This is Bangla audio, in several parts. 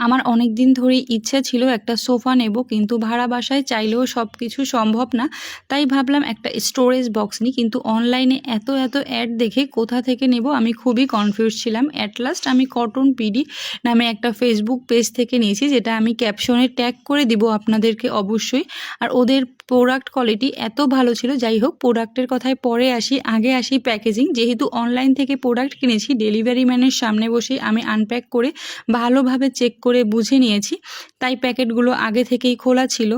আমার অনেক দিন ধরেই ইচ্ছা ছিল একটা সোফা নেব, কিন্তু ভাড়া বাসায় চাইলেও সব কিছু সম্ভব না। তাই ভাবলাম একটা স্টোরেজ বক্স নিই, কিন্তু অনলাইনে এত এত অ্যাড দেখে কোথা থেকে নেব আমি খুবই কনফিউজ ছিলাম। অ্যাট লাস্ট আমি কটন পিডি নামে একটা ফেসবুক পেজ থেকে নিয়েছি, যেটা আমি ক্যাপশনে ট্যাগ করে দিব আপনাদেরকে অবশ্যই। আর ওদের প্রোডাক্ট কোয়ালিটি এত ভালো ছিল, যাই হোক প্রোডাক্টের কথায় পরে আসি, আগে আসি প্যাকেজিং যেহেতু অনলাইন থেকে প্রোডাক্ট কিনেছি ডেলিভারি ম্যানের সামনে বসেই আমি আনপ্যাক করে ভালোভাবে চেক করে বুঝে নিয়েছি। তাই প্যাকেটগুলো আগে থেকেই খোলা ছিল।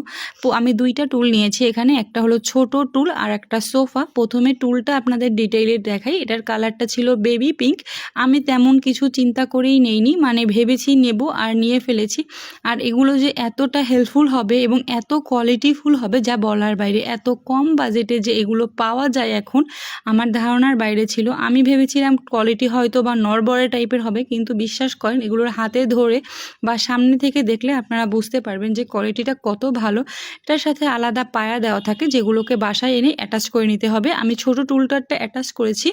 আমি দুইটা টুল নিয়েছি এখানে। একটা হলো ছোট টুল আর একটা সোফা। প্রথমে টুলটা আপনাদের ডিটেইলে দেখাই। এটার কালারটা ছিল বেবি পিঙ্ক। আমি তেমন কিছু চিন্তা করেই নেইনি। মানে ভেবেছি নেব আর নিয়ে ফেলেছি। আর এগুলো যে এতটা হেল্পফুল হবে এবং এত কোয়ালিটিফুল হবে, যা বলার বাইরে, এত কম বাজেটে যে এগুলো পাওয়া যায় এখন, আমার ধারণার বাইরে ছিল। আমি ভেবেছিলাম কোয়ালিটি হয়তো বা নরবরে টাইপের হবে, কিন্তু বিশ্বাস করেন, এগুলোর হাতে ধরে বা সামনে থেকে দেখলে আপনারা বুঝতে পারবেন যে কোয়ালিটিটা কত ভালো। এটার সাথে আলাদা পায়া দেওয়া থাকে যেগুলোকে বাসায় এনে অ্যাটাচ করে নিতে হবে। আমি ছোট টুলটারটা অ্যাটাচ করেছি,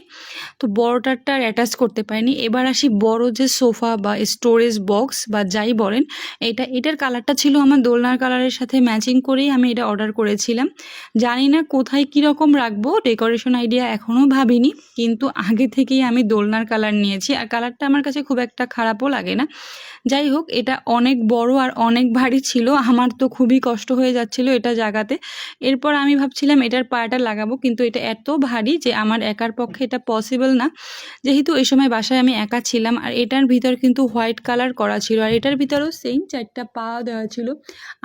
তো বড়টারটা আর অ্যাটাচ করতে পারিনি। এবার আসি বড় যে সোফা বা স্টোরেজ বক্স বা যাই বলেন, এটা, এটার কালারটা ছিল আমার দোলনার কালারের সাথে ম্যাচিং করেই আমি এটা অর্ডার করেছিলাম। জানি না কোথায় কীরকম রাখব ডেকোরেশন আইডিয়া এখনও ভাবিনি, কিন্তু আগে থেকেই আমি দোলনার কালার নিয়েছি। আর কালারটা আমার কাছে খুব একটা খারাপও লাগে না। যাই হোক এটা অনেক বড় আর অনেক ভারী ছিল। আমার তো খুবই কষ্ট হয়ে যাচ্ছিল এটা জাগাতে। এরপর আমি ভাবছিলাম এটার পায়াটা লাগাবো, কিন্তু এটা এত ভারী যে আমার একার পক্ষে এটা পসিবল না। যেহেতু এই সময় বাসায় আমি একা ছিলাম আর এটার ভিতর কিন্তু হোয়াইট কালার করা ছিল আর এটার ভিতরেও সেম চারটা পা দেওয়া ছিল।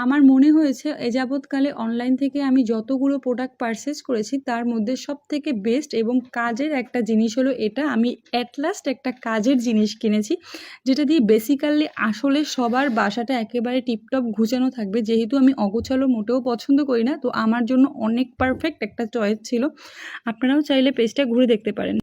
আমার মনে হয়েছে এ যাবৎকালে অনলাইন থেকে আমি যতগুলো প্রোডাক্ট পারচেস করেছি, তার মধ্যে সব থেকে বেস্ট এবং কাজের একটা জিনিস হলো এটা। আমি অ্যাট লাস্ট একটা কাজের জিনিস কিনেছি, যেটা দিয়ে বেসিক্যালি আসলে সবার বাসাটা একেবারে টিপটপ ঘুচানো থাকবে। যেহেতু আমি অগোছালো মোটেও পছন্দ করি না, তো আমার জন্য অনেক পারফেক্ট একটা চয়েস ছিল। আপনারাও চাইলে পেজটা ঘুরে দেখতে পারেন।